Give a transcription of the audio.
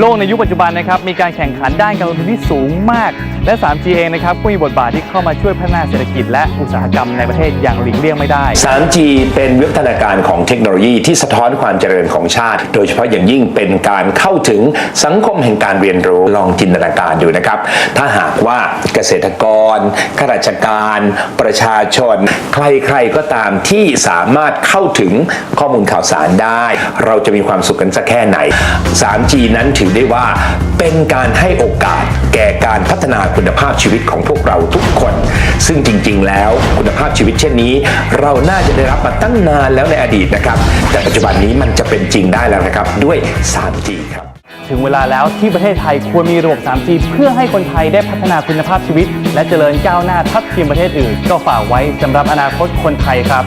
โลกในยุคปัจจุบันนะครับมีการแข่งขันด้านการลงทุนที่สูงมาก และ 3G เองนะครับก็มีบทบาทที่เข้ามาช่วยพัฒนาเศรษฐกิจและอุตสาหกรรมในประเทศอย่างหลีกเลี่ยงไม่ได้ 3G เป็นวิวัฒนาการของเทคโนโลยีที่สะท้อนความเจริญของชาติ โดยเฉพาะอย่างยิ่งเป็นการเข้าถึงสังคมแห่งการเรียนรู้ลองจินตนาการดูนะครับ ถ้าหากว่าเกษตรกรข้าราชการ ประชาชน ใครๆก็ตามที่สามารถเข้าถึงข้อมูลข่าวสารได้ เราจะมีความสุขกันสักแค่ไหน 3G นั้นถือได้ว่า เป็นการให้โอกาสแก่การพัฒนาคุณภาพชีวิตของพวกเราทุกคน ซึ่งจริง ๆ แล้วคุณภาพชีวิตเช่นนี้ เราน่าจะได้รับมาตั้งนานแล้วในอดีตนะครับ แต่ปัจจุบันนี้มันจะเป็นจริงได้แล้วนะครับด้วย 3G ครับ ถึงเวลาแล้วที่ประเทศไทยควรมีระบบ 3G เพื่อให้คนไทยได้พัฒนาคุณภาพชีวิต และเจริญก้าวหน้าทัดเทียมประเทศอื่น ก็ฝากไว้สำหรับอนาคตคนไทยครับ